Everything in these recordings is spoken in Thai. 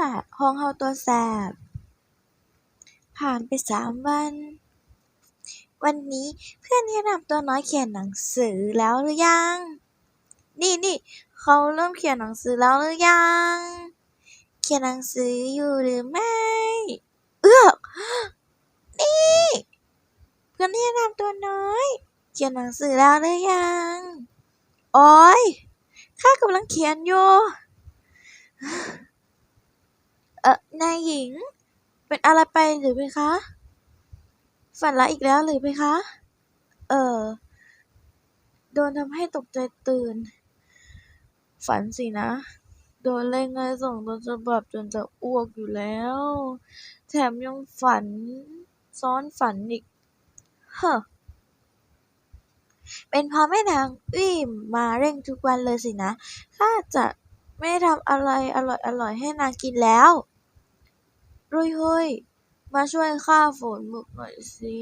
ล่ะห้องเฮาตัวแสบ ผ่านไปสามวัน วันนี้เพื่อนแนะนำตัวน้อยเขียนหนังสือแล้วหรือยัง นี่นี่เขาเริ่มเขียนหนังสือแล้วหรือยัง เขียนหนังสืออยู่หรือไม่ เอื้อกนี่ เพื่อนแนะนำตัวน้อย เขียนหนังสือแล้วหรือยัง โอ๊ยข้ากำลังเขียนอยู่ เอ่อ นายหญิง เป็นอะไรไปหรือไหมคะ ฝันร้ายอีกแล้วหรือไหมคะ เออ โดนทำให้ตกใจตื่น ฝันสินะ โดนเล่นงานส่งต้นฉบับจนจะอ้วกอยู่แล้ว แถมยังฝัน ซ้อนฝันอีกเฮ้อเป็นเพราะแม่นางอี้มมาเร่งทุกวันเลยสินะข้าจะไม่ทำอะไรอร่อยๆให้นางกินแล้ว รุยเฮ้ย มาช่วยข้าฝนหมึกหน่อยสิ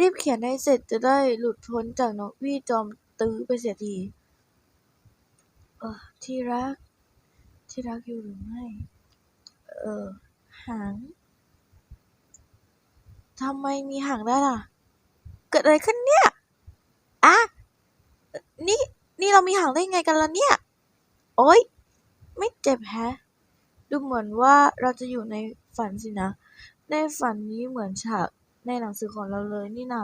รีบเขียนให้เสร็จจะได้หลุดพ้นจากนกวี่จอมตื้อไปเสียที เออที่รัก ที่รักอยู่หรือไม่ เออ หางทำไมมีหางได้ล่ะ เกิดอะไรขึ้นเนี่ยอะนี่ นี่เรามีหางได้ไงกันล่ะเนี่ย โอ๊ย ไม่เจ็บแฮะ ดูเหมือนว่าเราจะอยู่ในฝันสินะ ในฝันนี้เหมือนฉากในหนังสือของเราเลยนี่นา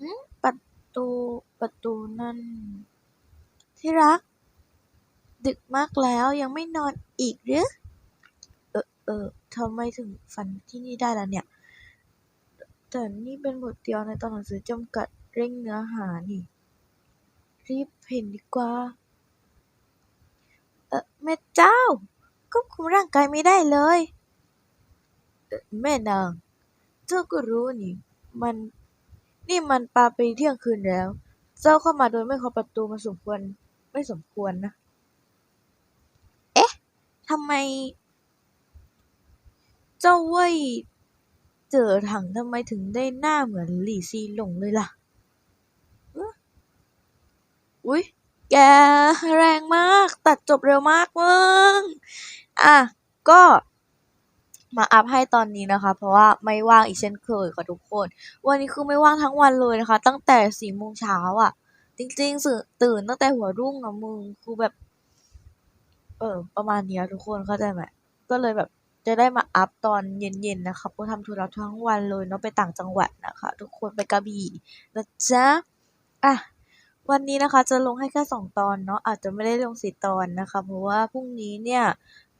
อืมประตูประตูนั่น ที่รัก ดึกมากแล้วยังไม่นอนอีกหรือ เออเออทำไมถึงฝันที่นี่ได้ล่ะเนี่ย แต่นี่เป็นบทเดียวในตอนหนังสือจำกัดเร่งเนื้อหานี่ รีบเห็นดีกว่า แม่เจ้าควบคุมร่างกายไม่ได้เลย แม่นาง เจ้าก็รู้นี่ มัน นี่มันปาไปเที่ยงคืนแล้ว เจ้าเข้ามาโดยไม่เคาะประตูมันสมควร ไม่สมควรนะ เอ๊ะทำไม เจ้าเว่ยเจอถังทำไมถึงได้หน้าเหมือนหลี่ซีหลงเลยล่ะอ๊ะอุ๊ย แกแรงมาก ตัดจบเร็วมากมึงอะ ก็มาอัพให้ตอนนี้นะคะ เพราะว่าไม่ว่างอีกเช่นเคยค่ะทุกคน วันนี้คือไม่ว่างทั้งวันเลยนะคะ ตั้งแต่สี่โมงเช้าอะ จริงๆสื่อตื่นตั้งแต่หัวรุ่งอะมึงคือแบบ เออ ประมาณนี้ทุกคนเข้าใจไหมก็เลยแบบจะได้มาอัพตอนเย็นๆนะคะเพราะทำธุระทั้งวันเลยเนาะไปต่างจังหวัดนะคะ ทุกคนไปกระบี่นะจ๊ะอะ วันนี้นะคะจะลงให้แค่สองตอนเนาะอาจจะไม่ได้ลงสี่ตอนนะคะ เพราะว่าพรุ่งนี้เนี่ย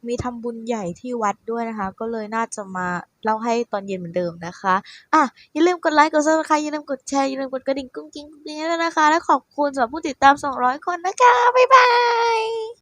มีทำบุญใหญ่ที่วัดด้วยนะคะ ก็เลยน่าจะมาเล่าให้ตอนเย็นเหมือนเดิมนะคะอะอย่าลืมกดไลค์กดซับสไครต์อย่าลืมกดแชร์อย่าลืมกดกระดิ่งกุ้งกิ้งกุ้งกิ้งด้วยนะคะ และขอบคุณสำหรับผู้ติดตาม 200 คนนะคะ บ๊ายบาย